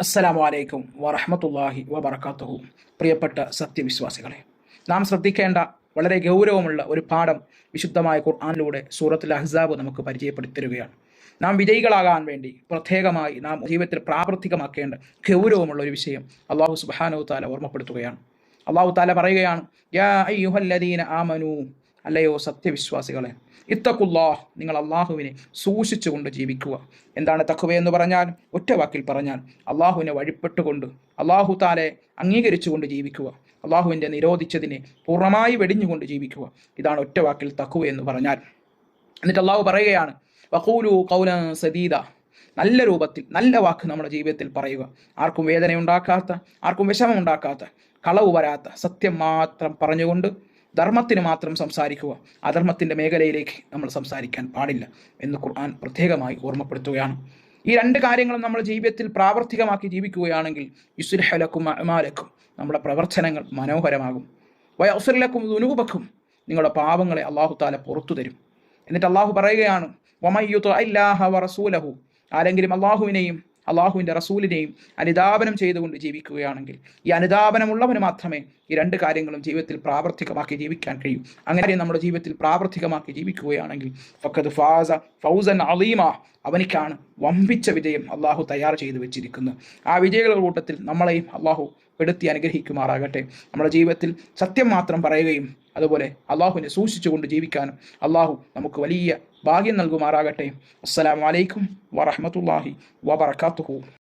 അസ്സലാമു അലൈക്കും വറഹമത്തല്ലാഹി വബർക്കാത്തുഹു പ്രിയപ്പെട്ട സത്യവിശ്വാസികളെ നാം ശ്രദ്ധിക്കേണ്ട വളരെ ഗൗരവമുള്ള ഒരു പാഠം വിശുദ്ധമായ ഖുർആാനിലൂടെ സൂറത്തുൽ അഹ്സാബ് നമുക്ക് പരിചയപ്പെടുത്തിരുകയാണ് നാം വിജയികളാകാൻ വേണ്ടി പ്രത്യേകമായി നാം ജീവിതത്തിൽ പ്രാവർത്തികമാക്കേണ്ട ഗൗരവമുള്ള ഒരു വിഷയം അള്ളാഹു സുബാനു താല ഓർമ്മപ്പെടുത്തുകയാണ്. അള്ളാഹു താല പറയുകയാണ് യാ അയ്യുഹല്ലദീന അല്ലയോ സത്യവിശ്വാസികളെ? ഇത്തക്കുല്ലാ നിങ്ങൾ അള്ളാഹുവിനെ സൂക്ഷിച്ചുകൊണ്ട് ജീവിക്കുക. എന്താണ് തക്കുവ എന്ന് പറഞ്ഞാൽ? ഒറ്റ വാക്കിൽ പറഞ്ഞാൽ അള്ളാഹുവിനെ വഴിപ്പെട്ടുകൊണ്ട് അള്ളാഹു താലെ അംഗീകരിച്ചുകൊണ്ട് ജീവിക്കുക. അള്ളാഹുവിന്റെ നിരോധിച്ചതിനെ പൂർണമായി വെടിഞ്ഞുകൊണ്ട് ജീവിക്കുക. ഇതാണ് ഒറ്റ വാക്കിൽ തക്കുവ എന്ന് പറഞ്ഞാൽ. എന്നിട്ട് അള്ളാഹു പറയുകയാണ് വഖൂലു കൗല സദീദ. നല്ല രൂപത്തിൽ നല്ല വാക്ക് നമ്മുടെ ജീവിതത്തിൽ പറയുക. ആർക്കും വേദന ഉണ്ടാക്കാത്ത ആർക്കും വിഷമം ഉണ്ടാക്കാത്ത കളവ് വരാത്ത സത്യം മാത്രം പറഞ്ഞുകൊണ്ട് ധർമ്മത്തിന് മാത്രം സംസാരിക്കുക അധർമ്മത്തിന്റെ മേഖലയിലേക്ക് നമ്മൾ സംസാരിക്കാൻ പാടില്ല എന്ന് ഖുർആൻ പ്രത്യേകമായി ഓർമ്മപ്പെടുത്തുകയാണ്. ഈ രണ്ട് കാര്യങ്ങളും നമ്മൾ ജീവിതത്തിൽ പ്രാവർത്തികമാക്കി ജീവിക്കുകയാണെങ്കിൽ യുസുൽഹലക്കും അമാലക്കും നമ്മുടെ പ്രവർത്തനങ്ങൾ മനോഹരമാകും. വയസുലക്കും ദുനൂപക്കും നിങ്ങളുടെ പാപങ്ങളെ അള്ളാഹു താല പുറത്തു തരും. എന്നിട്ട് അള്ളാഹു പറയുകയാണ് വമയ്യുത്തു അല്ലാഹ വറസൂലഹു ആരെങ്കിലും അള്ളാഹുവിനെയും അള്ളാഹുവിന്റെ റസൂലിനെയും അനുതാപനം ചെയ്തുകൊണ്ട് ജീവിക്കുകയാണെങ്കിൽ ഈ അനുതാപനമുള്ളവന് മാത്രമേ ഈ രണ്ട് കാര്യങ്ങളും ജീവിതത്തിൽ പ്രാവർത്തികമാക്കി ജീവിക്കാൻ കഴിയൂ. അങ്ങനെ നമ്മുടെ ജീവിതത്തിൽ പ്രാവർത്തികമാക്കി ജീവിക്കുകയാണെങ്കിൽ ഫക്കത് ഫാസ ഫൗസൻ അലീമ അവനിക്കാണ് വമ്പിച്ച വിജയം അള്ളാഹു തയ്യാർ ചെയ്തു വെച്ചിരിക്കുന്നത്. ആ വിജയങ്ങളുടെ കൂട്ടത്തിൽ നമ്മളെയും അള്ളാഹു പെടുത്തി അനുഗ്രഹിക്കുമാറാകട്ടെ. നമ്മുടെ ജീവിതത്തിൽ സത്യം മാത്രം പറയുകയും അതുപോലെ അള്ളാഹുവിനെ സൂക്ഷിച്ചുകൊണ്ട് ജീവിക്കാനും അള്ളാഹു നമുക്ക് വലിയ ഭാഗ്യം നൽകുമാറാകട്ടെ. അസ്സലാമലൈക്കും വറഹമത്തല്ലാഹി വബർക്കാത്തുഹു